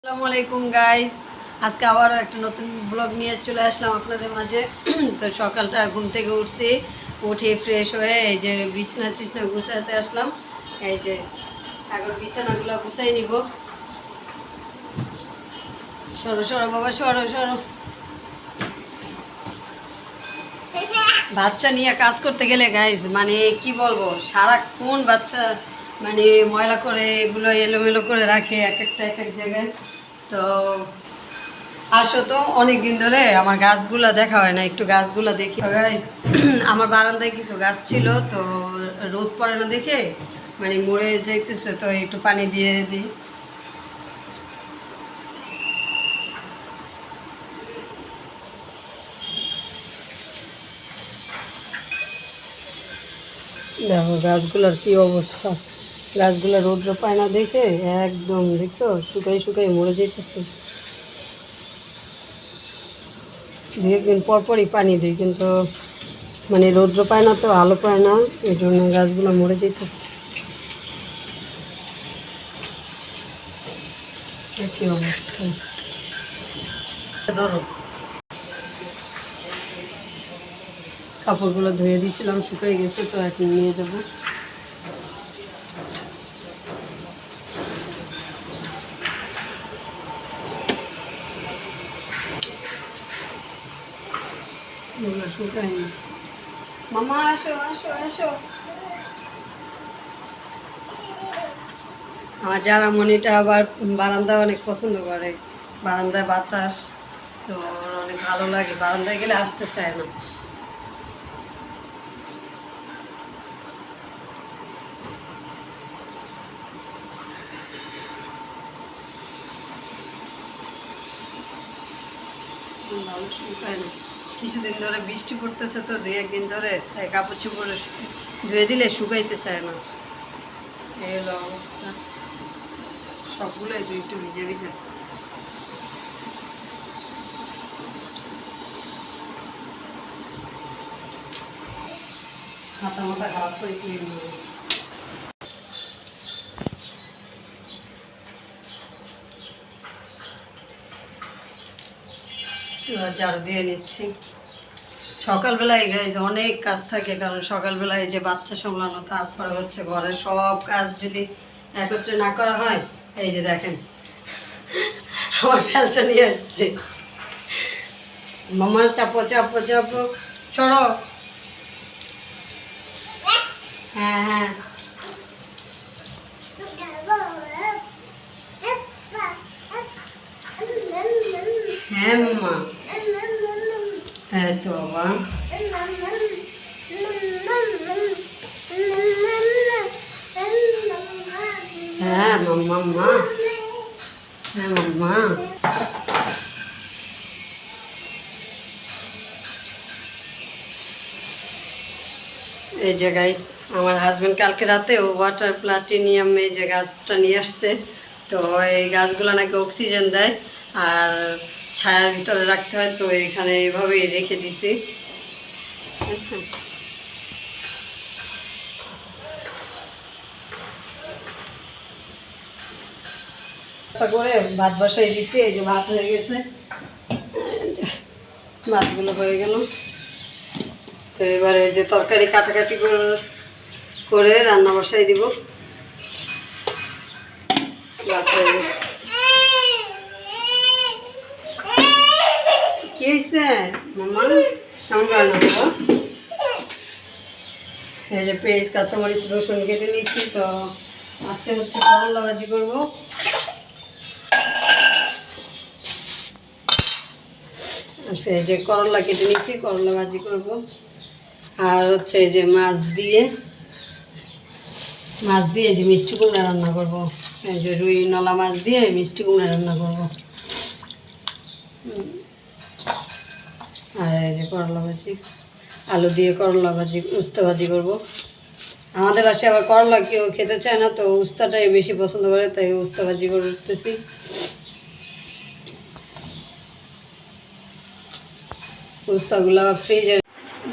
আসসালামু আলাইকুম গাইস আজকে আবারও একটা নতুন ব্লগ নিয়ে চলে আসলাম আপনাদের মাঝে। তো সকালটা ঘুম থেকে উঠছি, উঠে ফ্রেশ হয়ে এই যে বিছনা টিছনা গুছাতে আসলাম। এই যে এখন বিছানাগুলো গুছাই নিব। সরো সরো বাবা, সরো সরো। বাচ্চা নিয়ে কাজ করতে গেলে গাইজ মানে কি বলব, সারাক্ষণ বাচ্চা মানে ময়লা করে এগুলো এলোমেলো করে রাখে এক একটা এক এক জায়গায়। তো আসো তো অনেক দিন ধরে আমার গাছগুলা দেখা হয় না, একটু গাছগুলা দেখি। আমার বারান্দায় কিছু গাছ ছিল, তো রোদ পড়ে না দেখে মানে মরে যাইতেছে, তো একটু পানি দিয়ে দিই। দেখো গাছগুলোর কি অবস্থা। গাছগুলো রৌদ্র পায় না দেখে, একদম, দেখছ? শুকাই শুকাই মরে যেতেছে দু একদিন পরপরই পানি দিই কিন্তু মানে রৌদ্র পায় না তো, আলো পায় না এই জন্য গাছগুলো মরে যেতেছে কি অবস্থা। কাপড়গুলো ধুয়ে দিয়েছিলাম, শুকিয়ে গেছে, তো এখন নিয়ে যাব। এগুলো শুকায়নি মামা, আসো আসো আসো। আমার যারা মনিটা আবার বারান্দা অনেক পছন্দ করে। বারান্দায় বাতাস, তো অনেক ভালো লাগে। বারান্দায় গেলে আসতে চায় না। ভালো শুকায় না। কিছুদিন ধরে বৃষ্টি পড়তেছে তো, দুই একদিন ধরে তাই কাপড় চোপড় ধুয়ে দিলে শুকাইতে চায় না। এই হলো অবস্থা। সবগুলোই তো একটু ভিজে ভিজে। হাতা মাথা খারাপ করে দিয়ে ঝাড়ু দিয়ে নিচ্ছি। সকালবেলায় গাইজ অনেক কাজ থাকে, কারণ সকালবেলায় যে বাচ্চা সামলানো, তারপরে হচ্ছে ঘরের সব কাজ যদি একত্রে না করা হয়, এই যে দেখেন, আমার ফেলটা নিয়ে আসছে। মামা চাপো চাপো চাপো, সরো। হ্যাঁ হ্যাঁ। হ্যাঁ মামা। হ্যাঁ তো বাবা হ্যাঁ মাম্মা মা হ্যাঁ মাম্মা এই যে গাইস আমার হাজব্যান্ড কালকে রাতে ওয়াটার প্লাটিনিয়াম এই যে গাছটা নিয়ে আসছে। তো এই গাছগুলো নাকি অক্সিজেন দেয়। আর ছায়ার ভিতরে রাখতে হয়, তো এখানে এইভাবেই রেখে দিছি? তা করে ভাত বসাই দিছি, এই যে ভাত হয়ে গেছে। ভাতগুলো হয়ে গেল। তো এবারে যে তরকারি কাটাকাটি করে করে রান্না বসাই দিব। ভাত হয়ে গেছে। হয়েছে মামা যে পেঁয়াজ, কাঁচামরিচ, রসুন কেটে নিচ্ছি তো আজকে হচ্ছে করলা ভাজি করব। আচ্ছা যে করলা কেটে নিচ্ছি, করলা ভাজি করব। আর হচ্ছে যে মাছ দিয়ে মাছ দিয়ে যে মিষ্টি কুমড়া রান্না করব। এই যে রুই, নলা মাছ দিয়ে মিষ্টি কুমড়া রান্না করব। আর এই যে করলা ভাজি, আলু দিয়ে করলা ভাজি, উস্তা ভাজি করব। আমাদের বাসায় আবার করলা কেউ খেতে চায় না, তো উস্তাটাই বেশি পছন্দ করে, তাই উস্তা ভাজি করতেছি। উস্তাগুলো ফ্রিজে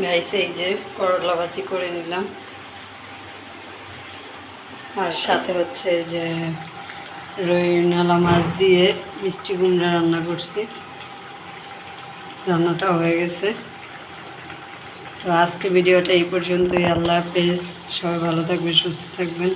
গাইছে এই যে করলা ভাজি করে নিলাম। আর সাথে হচ্ছে যে রুই, নালা মাছ দিয়ে মিষ্টি কুমড়া রান্না করছি। রান্নাটা হয়ে গেছে। তো আজকে ভিডিওটা এই পর্যন্তই। আল্লাহ হাফেজ। সবাই ভালো থাকবেন, সুস্থ থাকবেন।